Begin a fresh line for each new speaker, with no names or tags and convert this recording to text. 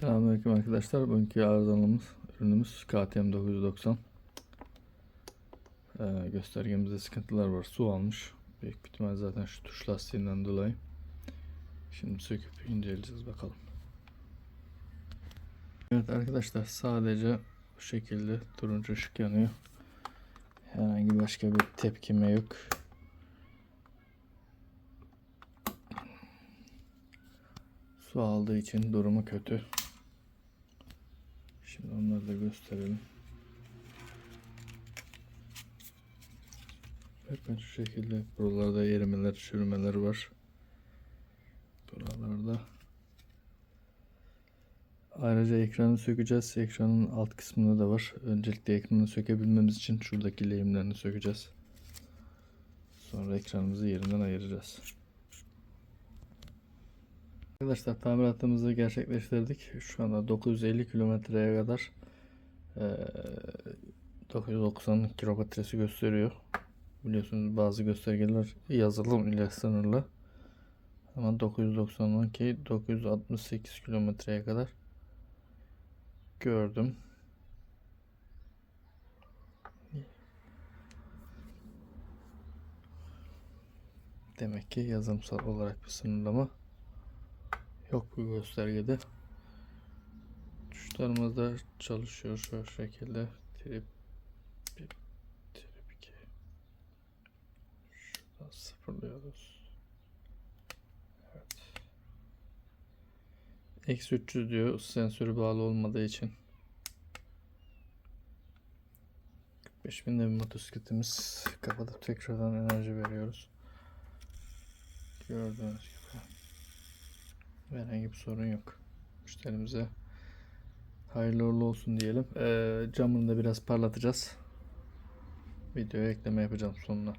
Selamünaleyküm arkadaşlar. Bugünkü arızalımız ürünümüz KTM 990. Ee, göstergemizde sıkıntılar var. Su almış. Büyük ihtimal zaten şu tuş lastiğinden dolayı. Şimdi söküp inceleyeceğiz bakalım. Evet arkadaşlar sadece bu şekilde turuncu ışık yanıyor. Herhangi başka bir tepkime yok. Su aldığı için durumu kötü. Onları da gösterelim. Bakın şu şekilde buralarda erimeler, çürümeler var. Buralarda. Ayrıca ekranı sökeceğiz. Ekranın alt kısmında da var. Öncelikle ekranı sökebilmemiz için şuradaki lehimlerini sökeceğiz. Sonra ekranımızı yerinden ayıracağız. Arkadaşlar tamiratımızı gerçekleştirdik. Şu anda 950 kilometreye kadar eee 990 kilometresi gösteriyor. Biliyorsunuz bazı göstergeler yazılım ile sınırlı. Ama 992 968 kilometreye kadar gördüm. Demek ki yazılımsal olarak bir sınırlama yok bu göstergede. Tuşlarımız da çalışıyor şu şekilde. Trip 1, trip 2. Şuradan sıfırlıyoruz. Evet. Eksi 300 diyor sensörü bağlı olmadığı için. 45 bin bir motosikletimiz kapatıp tekrardan enerji veriyoruz. Gördüğünüz gibi. Herhangi bir sorun yok. Müşterimize hayırlı uğurlu olsun diyelim. Ee, camını da biraz parlatacağız. Videoya ekleme yapacağım sonuna.